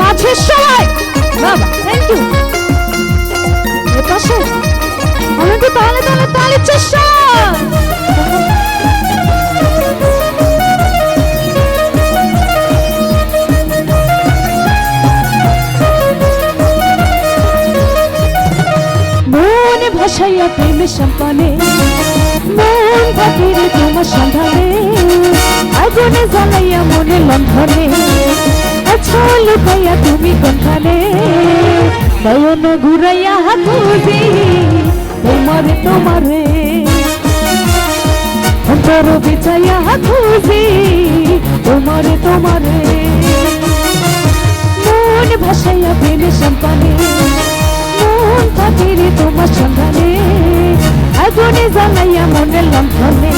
মাঝের সবাই। বাবা থ্যাংক ইউ এপাশে আমি তাহলে তাহলে তাহলে চেষ্টা ভাসাইয়া প্রেমের সম্পানে, মন পাখিরে তোমার সন্ধানে, আগুনে জ্বালাইয়া মনে লন্ধনে লুকাইয়া তুমি কোনখানে নয়ন ঘুরাইয়া খুঁজি তোমারে তোমারে অন্তর বিছাইয়া খুঁজি তোমারে তোমারে মন ভাসাইয়া প্রেমের সম্পানে মন পাখিরে তোমার সন্ধানে আগুনে জ্বালাইয়া মনের লঙ্ঘনে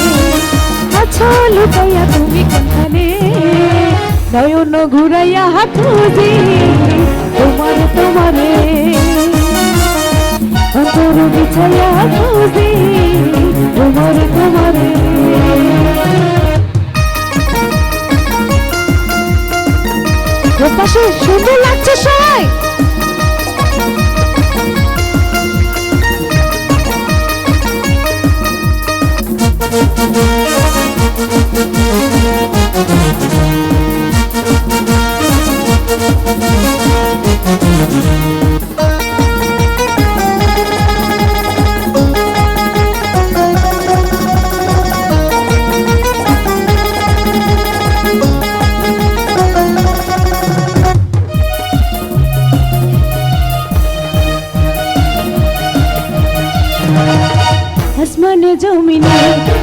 আছো লুকাইয়া তুমি কোনখানে নয়ন ঘুরাইয়া খুঁজি তোমার তোমারে। অন্তর বিছাইয়া খুঁজি তোমার তোমারে। পাশে সুন্দর লাগছে সবাই। আসমানে জমিনে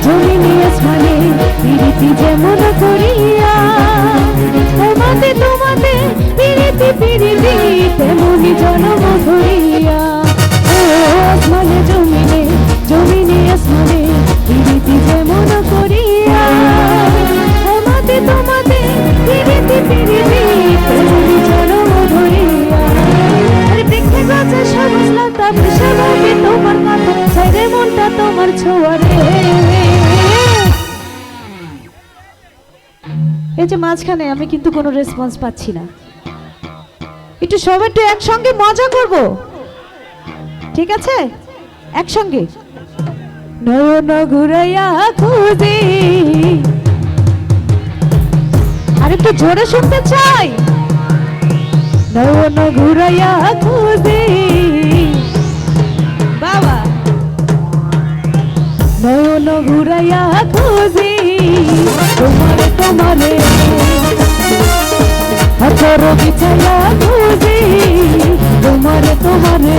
জমিনে আসমানে পৃথিবী যেমন করিয়া মাঝখানে আমি কিন্তু কোনো রেসপন্স পাচ্ছি না। একটু সবাই একটু একসঙ্গে মজা করব। ঠিক আছে? একসঙ্গে। নয়ন ঘুরাইয়া খুঁজি। আর একটু জোরে শুনতে চাই। নয়ন ঘুরাইয়া খুঁজি। বাবা। নয়ন ঘুরাইয়া খুঁজি। তোমারে তোমারে হাতর বিছাইয়া বুঝি তোমারে তোমারে।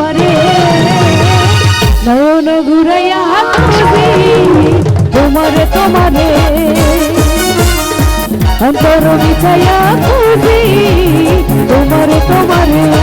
সুখের নয়ন ঘুরাইয়া তোমারে তোমারে। অন্তর বিছাইয়া খুঁজি তোমারে তোমারে।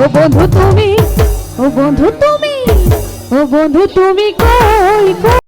ও বন্ধু তুমি ও বন্ধু তুমি ও বন্ধু তুমি কই কই?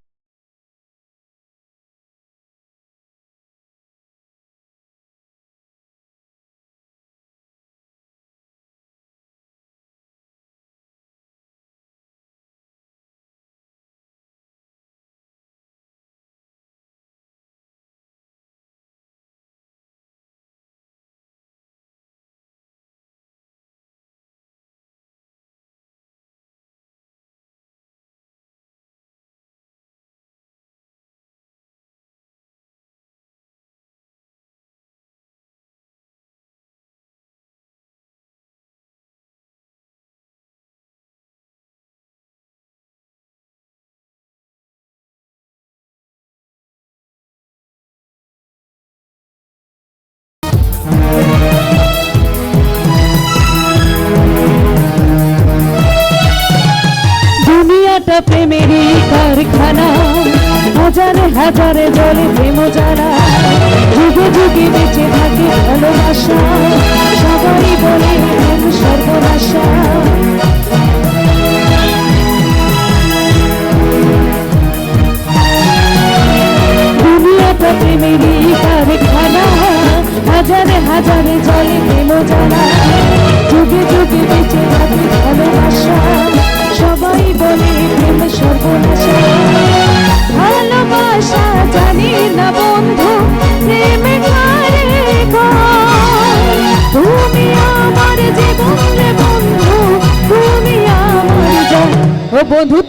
প্রেমেরই কারখানা। হাজারে হাজারে জলে ভেমো যারা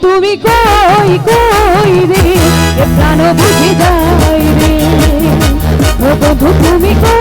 তুমি কই কই রে? প্রাণ বুঝে যায় রে। বন্ধু তুমি কই